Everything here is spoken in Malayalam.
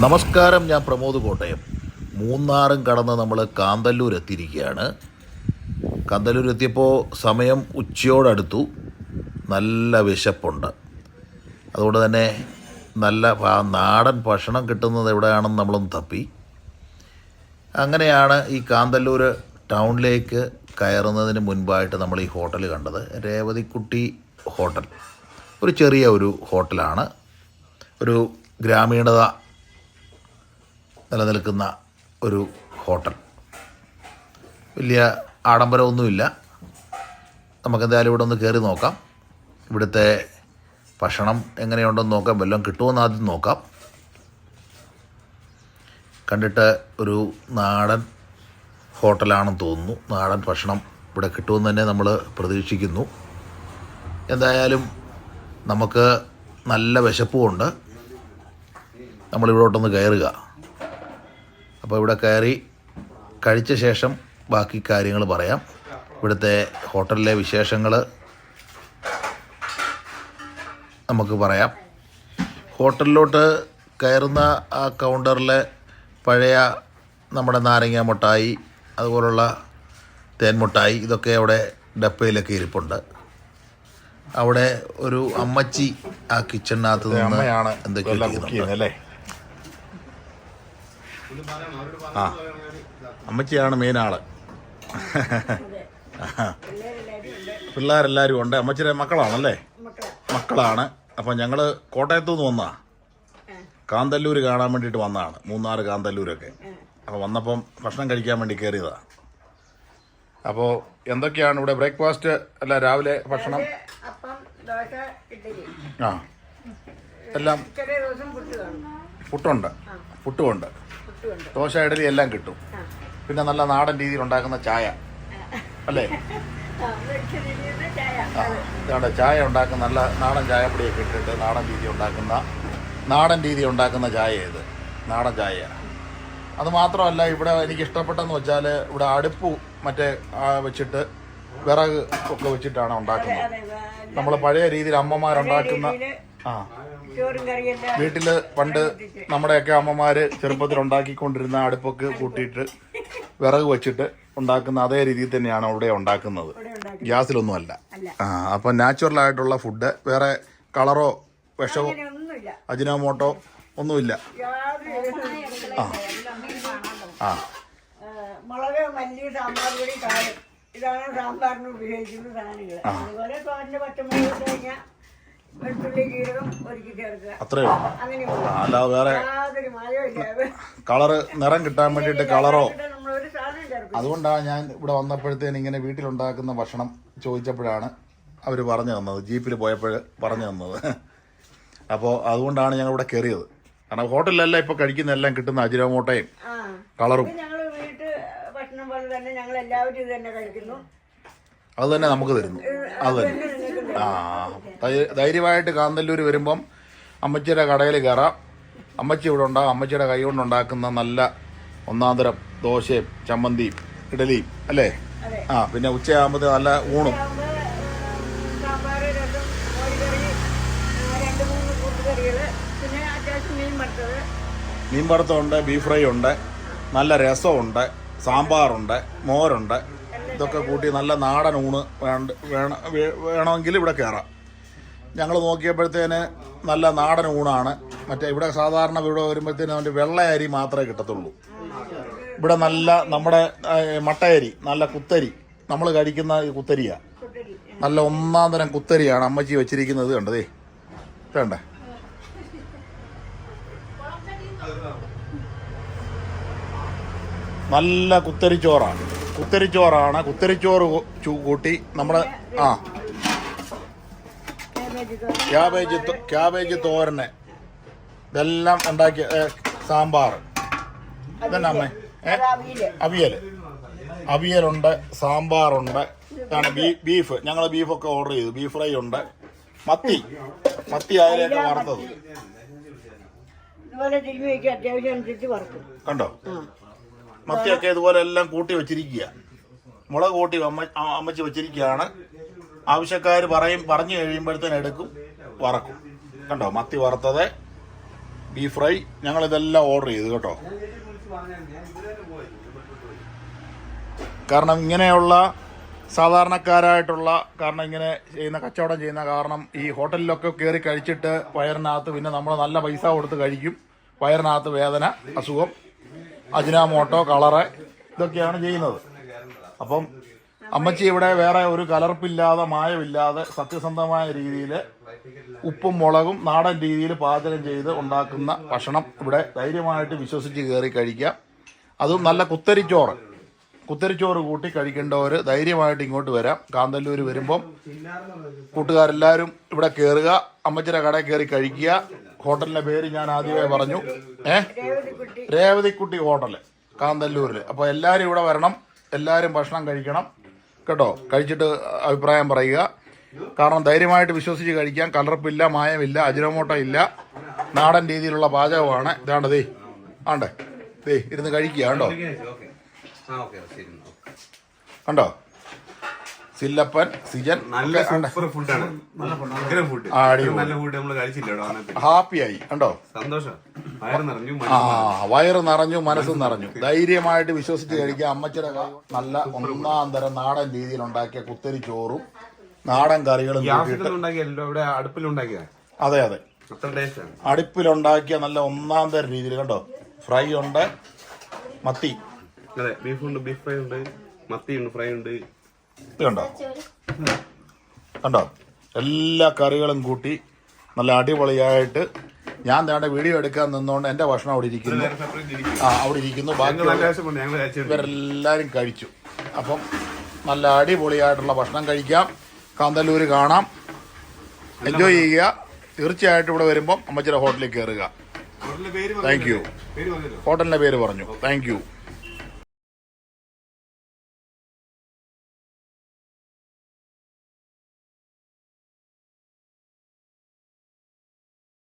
നമസ്കാരം ഞാൻ പ്രമോദ് കോട്ടയം. മൂന്നാറും കടന്ന് നമ്മൾ കാന്തല്ലൂർ എത്തിയിരിക്കുകയാണ് കാന്തല്ലൂർ എത്തിയപ്പോൾ സമയം ഉച്ചയോടടുത്തു. നല്ല വിശപ്പുണ്ട്. അതുകൊണ്ട് തന്നെ നല്ല നാടൻ ഭക്ഷണം കിട്ടുന്നത് എവിടെയാണെന്ന് നമ്മളൊന്ന് തപ്പി. അങ്ങനെയാണ് ഈ കാന്തല്ലൂർ ടൗണിലേക്ക് കയറുന്നതിന് മുൻപായിട്ട് നമ്മൾ ഈ ഹോട്ടൽ കണ്ടത്. രേവതിക്കുട്ടി ഹോട്ടൽ. ഒരു ചെറിയ ഒരു ഹോട്ടലാണ്. ഒരു ഗ്രാമീണത നിലനിൽക്കുന്ന ഒരു ഹോട്ടൽ. വലിയ ആഡംബരമൊന്നുമില്ല. നമുക്കെന്തായാലും ഇവിടെ ഒന്ന് കയറി നോക്കാം. ഇവിടുത്തെ ഭക്ഷണം എങ്ങനെയുണ്ടെന്ന് നോക്കാം. വല്ലതും കിട്ടുമെന്ന് ആദ്യം നോക്കാം. കണ്ടിട്ട് ഒരു നാടൻ ഹോട്ടലാണെന്ന് തോന്നുന്നു. നാടൻ ഭക്ഷണം ഇവിടെ കിട്ടുമെന്ന് തന്നെ നമ്മൾ പ്രതീക്ഷിക്കുന്നു. എന്തായാലും നമുക്ക് നല്ല വിശപ്പുമുണ്ട്. നമ്മളിവിടോട്ടൊന്ന് കയറുക. അപ്പോൾ ഇവിടെ കയറി കഴിച്ച ശേഷം ബാക്കി കാര്യങ്ങൾ പറയാം. ഇവിടുത്തെ ഹോട്ടലിലെ വിശേഷങ്ങൾ നമുക്ക് പറയാം. ഹോട്ടലിലോട്ട് കയറുന്ന ആ കൗണ്ടറിലെ പഴയ നമ്മുടെ നാരങ്ങ മുട്ടായി അതുപോലുള്ള തേൻ മുട്ടായി ഇതൊക്കെ അവിടെ ഡപ്പയിലൊക്കെ ഇരിപ്പുണ്ട്. അവിടെ ഒരു അമ്മച്ചി ആ കിച്ചണിനകത്ത് നിന്ന് അമ്മയാണ് എന്തൊക്കെയോ എല്ലാം ചെയ്യുന്നുണ്ട്. അല്ലേ? ആ അമ്മച്ചിയാണ് മെയിൻ ആൾ. പിള്ളേരെല്ലാരും ഉണ്ട്. അമ്മച്ചിയുടെ മക്കളാണല്ലേ? മക്കളാണ്. അപ്പം ഞങ്ങൾ കോട്ടയത്തു നിന്ന് വന്നാ. കാന്തല്ലൂർ കാണാൻ വേണ്ടിയിട്ട് വന്നതാണ് മൂന്നാറ് കാന്തല്ലൂരൊക്കെ. അപ്പോൾ വന്നപ്പം ഭക്ഷണം കഴിക്കാൻ വേണ്ടി കയറിയതാ അപ്പോൾ എന്തൊക്കെയാണ് ഇവിടെ ബ്രേക്ക്ഫാസ്റ്റ്? അല്ല രാവിലെ ഭക്ഷണം? ആ. എല്ലാം പുട്ടുണ്ട്. പുട്ടുമുണ്ട്. ദോശ ഇഡലി എല്ലാം കിട്ടും. പിന്നെ നല്ല നാടൻ രീതിയിൽ ഉണ്ടാക്കുന്ന ചായ. അല്ലേ? ഇതാണ് ചായ. ഉണ്ടാക്കുന്ന നല്ല നാടൻ ചായപ്പൊടിയൊക്കെ ഇട്ടിട്ട് നാടൻ രീതി ഉണ്ടാക്കുന്ന നാടൻ രീതി ഉണ്ടാക്കുന്ന ചായ ഇത്. നാടൻ ചായ. അത് മാത്രമല്ല ഇവിടെ എനിക്ക് ഇഷ്ടപ്പെട്ടെന്ന് വെച്ചാൽ ഇവിടെ അടുപ്പ് മറ്റേ വെച്ചിട്ട് വിറക് ഒക്കെ വെച്ചിട്ടാണ് ഉണ്ടാക്കുന്നത്. നമ്മൾ പഴയ രീതിയിൽ അമ്മമാരുണ്ടാക്കുന്ന ആ. വീട്ടിൽ പണ്ട് നമ്മുടെയൊക്കെ അമ്മമാര് ചെറുപ്പത്തിൽ ഉണ്ടാക്കിക്കൊണ്ടിരുന്ന അടുപ്പൊക്കെ കൂട്ടിയിട്ട് വിറക് വെച്ചിട്ട് ഉണ്ടാക്കുന്ന അതേ രീതിയിൽ തന്നെയാണ് അവിടെ ഉണ്ടാക്കുന്നത്. ഗ്യാസിലൊന്നും അല്ല. ആ അപ്പൊ നാച്ചുറൽ ആയിട്ടുള്ള ഫുഡ്. വേറെ കളറോ വിഷമോ? അജിനോമോട്ടോ ഒന്നുമില്ല. ആ. ആ. മുളക് മല്ലി സാമ്പാർ പൊടി കായം ഇതാണ് സാമ്പാറിന് ഉപയോഗിക്കുന്ന സാധനങ്ങൾ അതുപോലെ തോരന്റെ പച്ചമുളക് കഴിഞ്ഞാൽ വെളുത്തുള്ളി ജീരകം ഒരുക്കി ചേർക്കുക. അത്രേ ഉള്ളൂ. അങ്ങനെ അല്ലാതെ വേറെ യാതൊരു കളറ് നിറം കിട്ടാൻ വേണ്ടിയിട്ട് കളറോ? നമ്മളൊരു സാധനം ചേർക്കും. അതുകൊണ്ടാണ് ഞാൻ ഇവിടെ വന്നപ്പോഴത്തേന് ഇങ്ങനെ വീട്ടിലുണ്ടാക്കുന്ന ഭക്ഷണം ചോദിച്ചപ്പോഴാണ് അവർ പറഞ്ഞു തന്നത്. ജീപ്പിൽ പോയപ്പോൾ പറഞ്ഞു തന്നത്. അപ്പോൾ അതുകൊണ്ടാണ് ഞങ്ങൾ ഇവിടെ കയറിയത്. കാരണം ഹോട്ടലിലെല്ലാം ഇപ്പോൾ കഴിക്കുന്ന എല്ലാം കിട്ടുന്ന അജിരമോട്ടയും ആ. കളറും. ഞങ്ങൾ വീട്ട് ഭക്ഷണം പോലെ തന്നെ ഞങ്ങൾ എല്ലാവരും ഇത് തന്നെ കഴിക്കുന്നു. അത് തന്നെ നമുക്ക് തരുന്നു. അത് തന്നെ. ആ ധൈര്യമായിട്ട് കാന്തല്ലൂർ വരുമ്പം അമ്മച്ചിയുടെ കടയിൽ കയറാം. അമ്മച്ചി ഇവിടെ ഉണ്ടാകും അമ്മച്ചിയുടെ കൈ കൊണ്ടുണ്ടാക്കുന്ന നല്ല ഒന്നാം തരം ദോശയും ചമ്മന്തിയും ഇഡലിയും അല്ലേ? ആ പിന്നെ ഉച്ചയാകുമ്പോൾ നല്ല ഊണും. മീൻ വറുത്തമുണ്ട് ബീഫ് ഫ്രൈ ഉണ്ട് നല്ല രസമുണ്ട് സാമ്പാറുണ്ട് മോരുണ്ട്. ഇതൊക്കെ കൂട്ടി നല്ല നാടൻ ഊണ് വേണ്ട വേണ വേണമെങ്കിൽ ഇവിടെ കയറാം ഞങ്ങൾ നോക്കിയപ്പോഴത്തേന് നല്ല നാടൻ ഊണാണ്. മറ്റേ ഇവിടെ സാധാരണ ഇവിടെ വരുമ്പോഴത്തേന് അതിന്റെ വെള്ളയരി മാത്രമേ കിട്ടത്തുള്ളൂ. ഇവിടെ നല്ല നമ്മുടെ മട്ടയരി നല്ല കുത്തരി. നമ്മൾ കഴിക്കുന്ന കുത്തരിയാണ് കുത്തരിയാ. നല്ല ഒന്നാം തരം കുത്തരിയാണ് അമ്മച്ചി വെച്ചിരിക്കുന്നത് കണ്ടതേ. വേണ്ടേ? നല്ല കുത്തരിച്ചോറാണ്. കുത്തരിച്ചോറാണ്. കുത്തരിച്ചോറ് കൂട്ടി നമ്മുടെ ആ. ക്യാബേജ് ക്യാബേജ് തോരന്. ഇതെല്ലാം ഉണ്ടാക്കിയ സാമ്പാർ ഇതന്നെ അമ്മേ. അവിയൽ അവിയലുണ്ട് സാമ്പാറുണ്ട്. ഇതാണ് ബീഫ്. ഞങ്ങൾ ബീഫൊക്കെ ഓർഡർ ചെയ്തു. ബീഫ് ഫ്രൈ ഉണ്ട്. മത്തി. മത്തി ആയാലൊക്കെ വറുത്തത്. കണ്ടോ? മത്തിയൊക്കെ ഇതുപോലെ എല്ലാം കൂട്ടി വെച്ചിരിക്കുക. മുളക് കൂട്ടി അമ്മ അമ്മച്ച് വെച്ചിരിക്കുകയാണ്. ആവശ്യക്കാർ പറയും പറഞ്ഞു കഴിയുമ്പോഴത്തേന് എടുക്കും വറക്കും. കണ്ടോ? മത്തി വറുത്തത് ബീഫ് ഫ്രൈ ഞങ്ങളിതെല്ലാം ഓർഡർ ചെയ്തു കേട്ടോ. കാരണം ഇങ്ങനെയുള്ള സാധാരണക്കാരായിട്ടുള്ള കാരണം ഇങ്ങനെ ചെയ്യുന്ന കച്ചവടം ചെയ്യുന്ന കാരണം ഈ ഹോട്ടലിലൊക്കെ കയറി കഴിച്ചിട്ട് വയറിനകത്ത് പിന്നെ നമ്മൾ നല്ല പൈസ കൊടുത്ത് കഴിക്കും. വയറിനകത്ത് വേദന അസുഖം. അജിനാമോട്ടോ കളറ് ഇതൊക്കെയാണ് ചെയ്യുന്നത്. അപ്പം അമ്മച്ചി ഇവിടെ വേറെ ഒരു കലർപ്പില്ലാതെ മായമില്ലാതെ സത്യസന്ധമായ രീതിയിൽ ഉപ്പും മുളകും നാടൻ രീതിയിൽ പാചകം ചെയ്ത് ഉണ്ടാക്കുന്ന ഭക്ഷണം ഇവിടെ ധൈര്യമായിട്ട് വിശ്വസിച്ച് കയറി കഴിക്കാം അതും നല്ല കുത്തരിച്ചോറ്. കുത്തരിച്ചോറ് കൂട്ടി കഴിക്കേണ്ടവർ ധൈര്യമായിട്ട് ഇങ്ങോട്ട് വരാം. കാന്തല്ലൂർ വരുമ്പം കൂട്ടുകാരെല്ലാവരും ഇവിടെ കയറുക അമ്മച്ചിയുടെ കടയിൽ കയറി കഴിക്കുക. ഹോട്ടലിന്റെ പേര് ഞാൻ ആദ്യമേ പറഞ്ഞു. ഏ? രേവതിക്കുട്ടി ഹോട്ടൽ ഹോട്ടൽ കാന്തല്ലൂരിൽ അപ്പോൾ എല്ലാവരും ഇവിടെ വരണം. എല്ലാവരും ഭക്ഷണം കഴിക്കണം. കേട്ടോ? കഴിച്ചിട്ട് അഭിപ്രായം പറയുക. കാരണം ധൈര്യമായിട്ട് വിശ്വസിച്ച് കഴിക്കാം. കലർപ്പില്ല മായമില്ല അജിനോമോട്ടോ ഇല്ല നാടൻ രീതിയിലുള്ള പാചകമാണ്. ഇതാണ് ദേ ആണ്ടേ. ദേ ഇരുന്ന് കഴിക്കുക. കണ്ടോ കണ്ടോ സില്ലപ്പൻ സിജൻ നല്ല. സൂപ്പർ ഫുഡാണ് ഫുഡ്. നല്ല ഫുഡ് നമ്മൾ കഴിച്ചില്ല ഹാപ്പിയായി കണ്ടോ? സന്തോഷം. ആ വയറ് നിറഞ്ഞു മനസ്സും നിറഞ്ഞു. ധൈര്യമായിട്ട് വിശ്വസിച്ച് കഴിക്കുക. അമ്മച്ചിയുടെ കൈ നല്ല ഒന്നാം തരം നാടൻ രീതിയിൽ ഉണ്ടാക്കിയ കുത്തരി ചോറും നാടൻ കറികളും അതെ അതെ. അടുപ്പിലുണ്ടാക്കിയ നല്ല ഒന്നാം തരം രീതിയിൽ കണ്ടോ? ഫ്രൈ ഉണ്ട് മത്തി. അതെ ബീഫ് ഉണ്ട് ബീഫ് ഫ്രൈ ഉണ്ട് മത്തി ഉണ്ട് ഫ്രൈ ഉണ്ട്. ഇത് കണ്ടോ? കണ്ടോ? എല്ലാ കറികളും കൂട്ടി നല്ല അടിപൊളിയായിട്ട് ഞാൻ നേടെ വീഡിയോ എടുക്കാൻ നിന്നുകൊണ്ട് എന്റെ ഭക്ഷണം അവിടെ ഇരിക്കുന്നു. ആ അവിടെ ഇരിക്കുന്നു. ബാക്കി ഇവരെല്ലാവരും കഴിച്ചു. അപ്പം നല്ല അടിപൊളിയായിട്ടുള്ള ഭക്ഷണം കഴിക്കാം. കാന്തല്ലൂർ കാണാം. എൻജോയ് ചെയ്യുക. തീർച്ചയായിട്ടും ഇവിടെ വരുമ്പം അമ്മച്ചിയുടെ ഹോട്ടലിൽ കയറുക. താങ്ക് യു ഹോട്ടലിന്റെ പേര് പറഞ്ഞു. Thank you